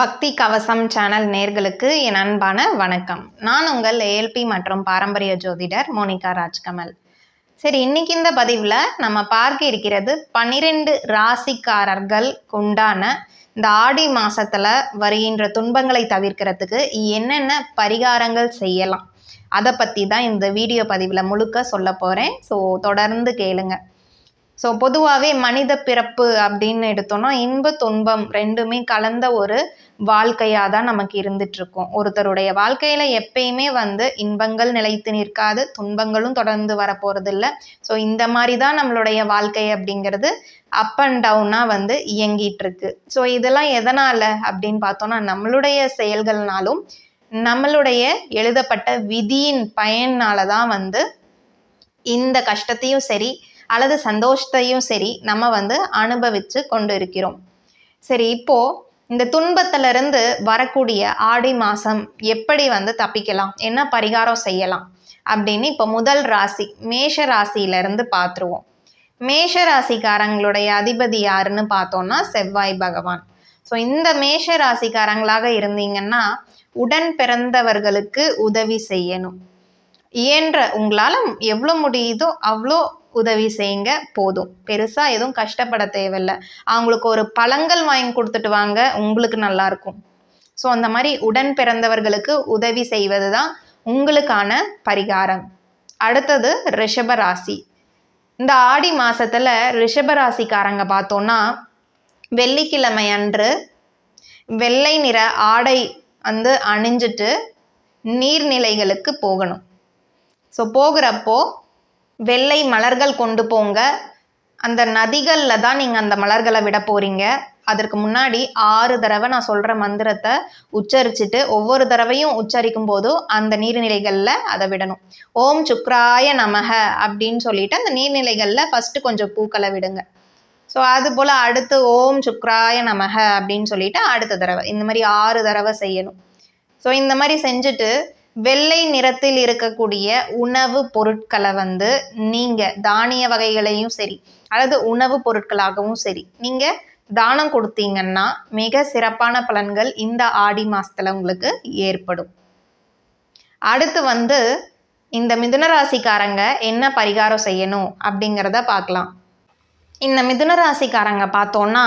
பக்தி கவசம் சேனல் நேர்களுக்கு என் அன்பான வணக்கம். நான் உங்கள் ஏஎல்பி மற்றும் பாரம்பரிய ஜோதிடர் மோனிகா ராஜ்கமல். சரி இன்னைக்கு இந்த பதிவில் நம்ம பார்க்க இருக்கிறது பன்னிரெண்டு ராசிக்காரர்கள் உண்டான இந்த ஆடி மாசத்துல வருகின்ற துன்பங்களை தவிர்க்கிறதுக்கு என்னென்ன பரிகாரங்கள் செய்யலாம். அதை பற்றி தான் இந்த வீடியோ பதிவில் முழுக்க சொல்ல போகிறேன் ஸோ தொடர்ந்து கேளுங்கள் ஸோ பொதுவாகவே மனித பிறப்பு அப்படின்னு எடுத்தோம்னா இன்ப துன்பம் ரெண்டுமே கலந்த ஒரு வாழ்க்கையாக தான் நமக்கு இருந்துட்டுருக்கோம். ஒருத்தருடைய வாழ்க்கையில் எப்பயுமே வந்து இன்பங்கள் நிலைத்து நிற்காது துன்பங்களும் தொடர்ந்து வரப்போகிறது இல்லை ஸோ இந்த மாதிரி தான் நம்மளுடைய வாழ்க்கை அப்படிங்கிறது அப் அண்ட் டவுனாக வந்து இயங்கிட்டுருக்கு. ஸோ இதெல்லாம் எதனால் அப்படின்னு பார்த்தோன்னா நம்மளுடைய செயல்கள்னாலும் நம்மளுடைய எழுதப்பட்ட விதியின் பயனால தான் வந்து இந்த கஷ்டத்தையும் சரி அல்லது சந்தோஷத்தையும் சரி நம்ம வந்து அனுபவித்து கொண்டு இருக்கிறோம் சரி இப்போ இந்த துன்பத்திலிருந்து வரக்கூடிய ஆடி மாதம் எப்படி வந்து தப்பிக்கலாம்? என்ன பரிகாரம் செய்யலாம்? அப்படின்னு இப்போ முதல் ராசி மேஷ ராசியிலிருந்து பார்த்துருவோம். மேஷ ராசிக்காரங்களுடைய அதிபதி யாருன்னு பார்த்தோம்னா செவ்வாய் பகவான். ஸோ இந்த மேஷ ராசிக்காரங்களாக இருந்தீங்கன்னா உடன் பிறந்தவர்களுக்கு உதவி செய்யணும். இயன்ற உங்களால் எவ்வளோ முடியுதோ அவ்வளோ உதவி செய்யுங்க போதும். பெருசாக எதுவும் கஷ்டப்பட தேவையில்லை. அவங்களுக்கு ஒரு பழங்கள் வாங்கி கொடுத்துட்டு வாங்க உங்களுக்கு நல்லாயிருக்கும் ஸோ அந்த மாதிரி உடன் பிறந்தவர்களுக்கு உதவி செய்வது தான் உங்களுக்கான பரிகாரம். அடுத்தது ரிஷப ராசி. இந்த ஆடி மாதத்தில் ரிஷப ராசிக்காரங்க பார்த்தோன்னா வெள்ளிக்கிழமை அன்று வெள்ளை நிற ஆடை வந்து அணிஞ்சிட்டு நீர்நிலைகளுக்கு போகணும். ஸோ போகிறப்போ வெள்ளை மலர்கள் கொண்டு போங்க. அந்த நதிகளில் தான் நீங்கள் அந்த மலர்களை விட போகிறீங்க அதற்கு முன்னாடி ஆறு தடவை நான் சொல்கிற மந்திரத்தை உச்சரிச்சுட்டு ஒவ்வொரு தடவையும் உச்சரிக்கும் போதும் அந்த நீர்நிலைகளில் அதை விடணும். ஓம் சுக்ராய நமக அப்படின்னு சொல்லிட்டு அந்த நீர்நிலைகளில் ஃபஸ்ட்டு கொஞ்சம் பூக்களை விடுங்க. ஸோ அது போல் அடுத்து ஓம் சுக்ராய நமக அப்படின்னு சொல்லிட்டு அடுத்த தடவை. இந்த மாதிரி ஆறு தடவை செய்யணும். ஸோ இந்த மாதிரி செஞ்சுட்டு வெள்ளை நிறத்தில் இருக்கக்கூடிய உணவு பொருட்களை வந்து நீங்கள் தானிய வகைகளையும் சரி அல்லது உணவு பொருட்களாகவும் சரி நீங்கள் தானம் கொடுத்தீங்கன்னா மிக சிறப்பான பலன்கள் இந்த ஆடி மாசத்துல உங்களுக்கு ஏற்படும். அடுத்து வந்து இந்த மிதுன ராசிக்காரங்க என்ன பரிகாரம் செய்யணும் அப்படிங்கிறத பார்க்கலாம். இந்த மிதுன ராசிக்காரங்க பார்த்தோன்னா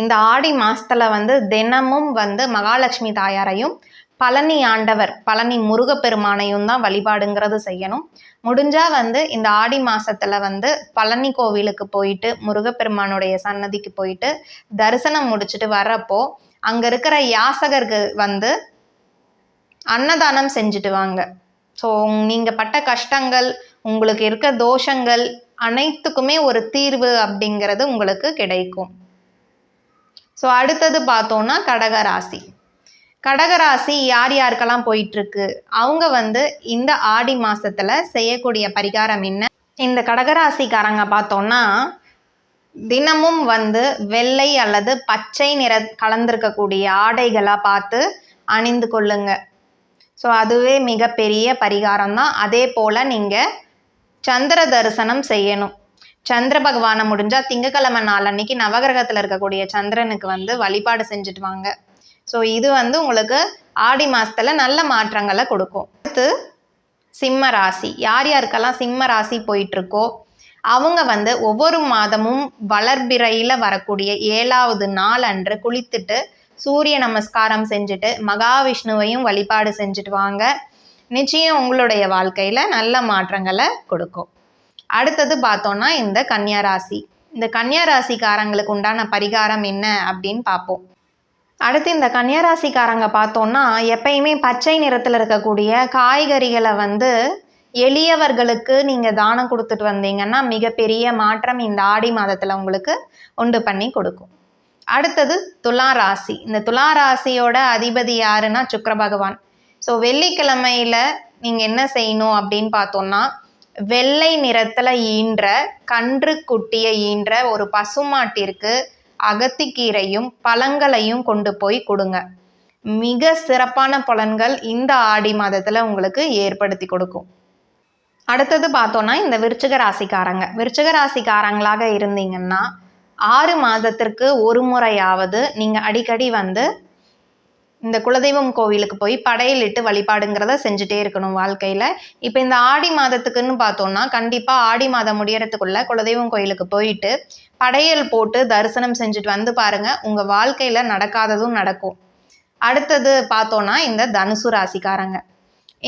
இந்த ஆடி மாசத்துல வந்து தினமும் வந்து மகாலட்சுமி தாயாரையும் பழனி ஆண்டவர் பழனி முருகப்பெருமானையும் தான் வழிபாடுங்கிறது செய்யணும். முடிஞ்சால் வந்து இந்த ஆடி மாசத்துல வந்து பழனி கோவிலுக்கு போயிட்டு முருகப்பெருமானுடைய சன்னதிக்கு போயிட்டு தரிசனம் முடிச்சுட்டு வர்றப்போ அங்க இருக்கிற யாசகர்கள் வந்து அன்னதானம் செஞ்சுட்டு வாங்க. ஸோ நீங்க பட்ட கஷ்டங்கள் உங்களுக்கு இருக்க தோஷங்கள் அனைத்துக்குமே ஒரு தீர்வு அப்படிங்கிறது உங்களுக்கு கிடைக்கும். ஸோ அடுத்தது பார்த்தோம்னா கடகராசி. கடகராசி யார் யாருக்கெல்லாம் போயிட்டுருக்கு? அவங்க வந்து இந்த ஆடி மாதத்தில் செய்யக்கூடிய பரிகாரம் என்ன? இந்த கடகராசிக்காரங்க பார்த்தோன்னா தினமும் வந்து வெள்ளை அல்லது பச்சை நிற கலந்திருக்கக்கூடிய ஆடைகளாக பார்த்து அணிந்து கொள்ளுங்க. ஸோ அதுவே மிகப்பெரிய பரிகாரம் தான். அதே போல் நீங்கள் சந்திர தரிசனம் செய்யணும். சந்திர பகவானை முடிஞ்சால் திங்கக்கிழமை நாள் அன்னைக்கு நவகிரகத்தில் இருக்கக்கூடிய சந்திரனுக்கு வந்து வழிபாடு செஞ்சுட்டு வாங்க. ஸோ இது வந்து உங்களுக்கு ஆடி மாதத்தில் நல்ல மாற்றங்களை கொடுக்கும். அடுத்து சிம்ம ராசி. யார் யாருக்கெல்லாம் சிம்ம ராசி போயிட்டுருக்கோ அவங்க வந்து ஒவ்வொரு மாதமும் வளர்பிறையில் வரக்கூடிய ஏழாவது நாள் அன்று குளித்துட்டு சூரிய நமஸ்காரம் செஞ்சுட்டு மகாவிஷ்ணுவையும் வழிபாடு செஞ்சுட்டு வாங்க. நிச்சயம் உங்களுடைய வாழ்க்கையில் நல்ல மாற்றங்களை கொடுக்கும். அடுத்தது பார்த்தோன்னா இந்த கன்னியா ராசி. இந்த கன்னியா ராசிக்காரங்களுக்கு உண்டான பரிகாரம் என்ன அப்படின்னு பார்ப்போம். அடுத்து இந்த கன்னியராசிக்காரங்க பார்த்தோன்னா எப்பயுமே பச்சை நிறத்தில் இருக்கக்கூடிய காய்கறிகளை வந்து எளியவர்களுக்கு நீங்கள் தானம் கொடுத்துட்டு வந்தீங்கன்னா மிகப்பெரிய மாற்றம் இந்த ஆடி மாதத்தில் உங்களுக்கு உண்டு பண்ணி கொடுக்கும். அடுத்தது துலா ராசி. இந்த துலா ராசியோட அதிபதி யாருன்னா சுக்கர பகவான். ஸோ வெள்ளிக்கிழமையில் நீங்கள் என்ன செய்யணும் அப்படின்னு பார்த்தோன்னா வெள்ளை நிறத்தில் ஈன்ற கன்று குட்டியை ஈன்ற ஒரு பசுமாட்டிற்கு அகத்திக்கீரையும் பழங்களையும் கொண்டு போய் கொடுங்க. மிக சிறப்பான பலன்கள் இந்த ஆடி மாதத்தில் உங்களுக்கு ஏற்படுத்தி கொடுக்கும். அடுத்தது பார்த்தோன்னா இந்த விருச்சிக ராசிக்காரங்க. விருச்சிக ராசிக்காரங்களாக இருந்தீங்கன்னா ஆறு மாதத்திற்கு ஒரு முறையாவது நீங்கள் அடிக்கடி வந்து இந்த குலதெய்வம் கோவிலுக்கு போய் படையலிட்டு வழிபாடுங்கிறத செஞ்சுட்டே இருக்கணும் வாழ்க்கையில். இப்போ இந்த ஆடி மாதத்துக்குன்னு பார்த்தோம்னா கண்டிப்பாக ஆடி மாதம் முடியறதுக்குள்ள குலதெய்வம் கோயிலுக்கு போயிட்டு படையல் போட்டு தரிசனம் செஞ்சுட்டு வந்து பாருங்கள் உங்கள் வாழ்க்கையில் நடக்காததும் நடக்கும். அடுத்தது பார்த்தோன்னா இந்த தனுசு ராசிக்காரங்க.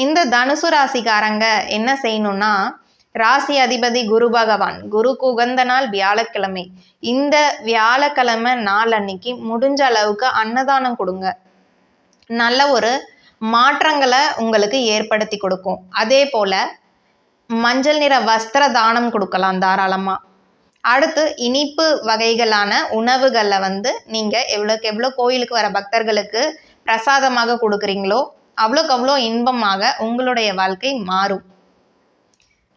இந்த தனுசு ராசிக்காரங்க என்ன செய்யணும்னா ராசி அதிபதி குரு பகவான் குரு குகந்த நாள் வியாழக்கிழமை. இந்த வியாழக்கிழமை நாள் அன்னைக்கு முடிஞ்ச அளவுக்கு அன்னதானம் கொடுங்க. நல்ல ஒரு மாற்றங்களை உங்களுக்கு ஏற்படுத்தி கொடுக்கும். அதே போல் மஞ்சள் நிற வஸ்திர தானம் கொடுக்கலாம் தாராளமாக அடுத்து இனிப்பு வகைகளான உணவுகளில் வந்து நீங்கள் எவ்வளோக்கு எவ்வளோ கோயிலுக்கு வர பக்தர்களுக்கு பிரசாதமாக கொடுக்குறீங்களோ அவ்வளோக்கு அவ்வளோ இன்பமாக உங்களுடைய வாழ்க்கை மாறும்.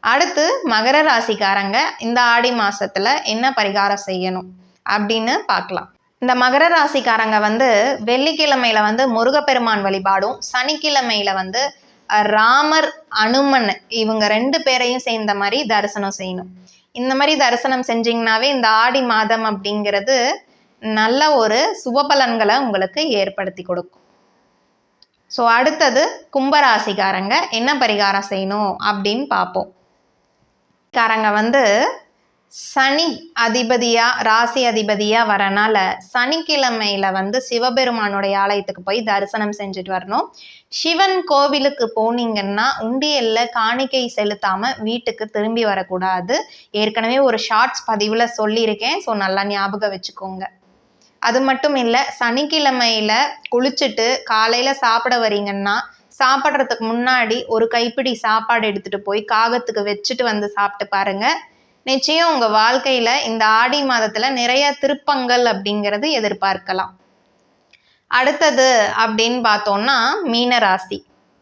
அடுத்து மகர ராசிக்காரங்க இந்த ஆடி மாதத்தில் என்ன பரிகாரம் செய்யணும் அப்படின்னு பார்க்கலாம். இந்த மகர ராசிக்காரங்க வந்து வெள்ளிக்கிழமையில வந்து முருகப்பெருமான் வழிபாடும் சனிக்கிழமையில வந்து ராமர் அனுமன் இவங்க ரெண்டு பேரையும் சேர்ந்த மாதிரி தரிசனம் செய்யணும். இந்த மாதிரி தரிசனம் செஞ்சிங்கனாவே இந்த ஆடி மாதம் அப்படிங்கிறது நல்ல ஒரு சுபபலன்களை உங்களுக்கு ஏற்படுத்தி கொடுக்கும். ஸோ அடுத்தது கும்பராசிக்காரங்க என்ன பரிகாரம் செய்யணும் அப்படின்னு பார்ப்போம். காரங்க வந்து சனி அதிபதியாக ராசி அதிபதியாக வரனால சனிக்கிழமையில வந்து சிவபெருமானுடைய ஆலயத்துக்கு போய் தரிசனம் செஞ்சுட்டு வரணும். சிவன் கோவிலுக்கு போனீங்கன்னா உண்டியல்ல காணிக்கை செலுத்தாம வீட்டுக்கு திரும்பி வரக்கூடாது. ஏற்கனவே ஒரு ஷார்ட்ஸ் பதிவில் சொல்லியிருக்கேன். ஸோ நல்லா ஞாபகம் வச்சுக்கோங்க. அது மட்டும் இல்லை சனிக்கிழமையில குளிச்சுட்டு காலையில சாப்பிட வரீங்கன்னா சாப்பிட்றதுக்கு முன்னாடி ஒரு கைப்பிடி சாப்பாடு எடுத்துட்டு போய் காகத்துக்கு வச்சுட்டு வந்து சாப்பிட்டு பாருங்க. நிச்சயம் உங்கள் வாழ்க்கையில் இந்த ஆடி மாதத்தில் நிறைய திருப்பங்கள் அப்படிங்கிறது எதிர்பார்க்கலாம். அடுத்தது அப்படின்னு பார்த்தோம்னா மீனராசி.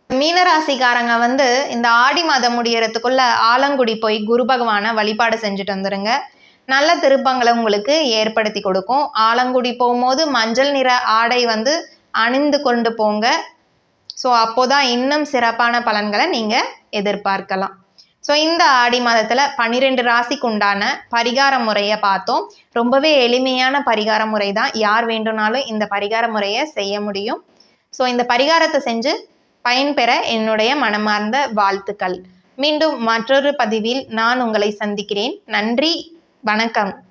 மீனராசிக்காரங்க வந்து இந்த ஆடி மாதம் முடியறதுக்குள்ள ஆலங்குடி போய் குரு பகவானை வழிபாடு செஞ்சுட்டு வந்துருங்க. நல்ல திருப்பங்களை உங்களுக்கு ஏற்படுத்தி கொடுக்கும். ஆலங்குடி போகும்போது மஞ்சள் நிற ஆடை வந்து அணிந்து கொண்டு போங்க. ஸோ அப்போதான் இன்னும் சிறப்பான பலன்களை நீங்கள் எதிர்பார்க்கலாம். ஸோ இந்த ஆடி மாதத்தில் பன்னிரெண்டு ராசிக்கு உண்டான பரிகார முறையை பார்த்தோம். ரொம்பவே எளிமையான பரிகார முறை தான் யார் வேண்டும்னாலும் இந்த பரிகார முறையை செய்ய முடியும். ஸோ இந்த பரிகாரத்தை செஞ்சு பயன்பெற என்னுடைய மனமார்ந்த வாழ்த்துக்கள். மீண்டும் மற்றொரு பதிவில் நான் உங்களை சந்திக்கிறேன். நன்றி. வணக்கம்.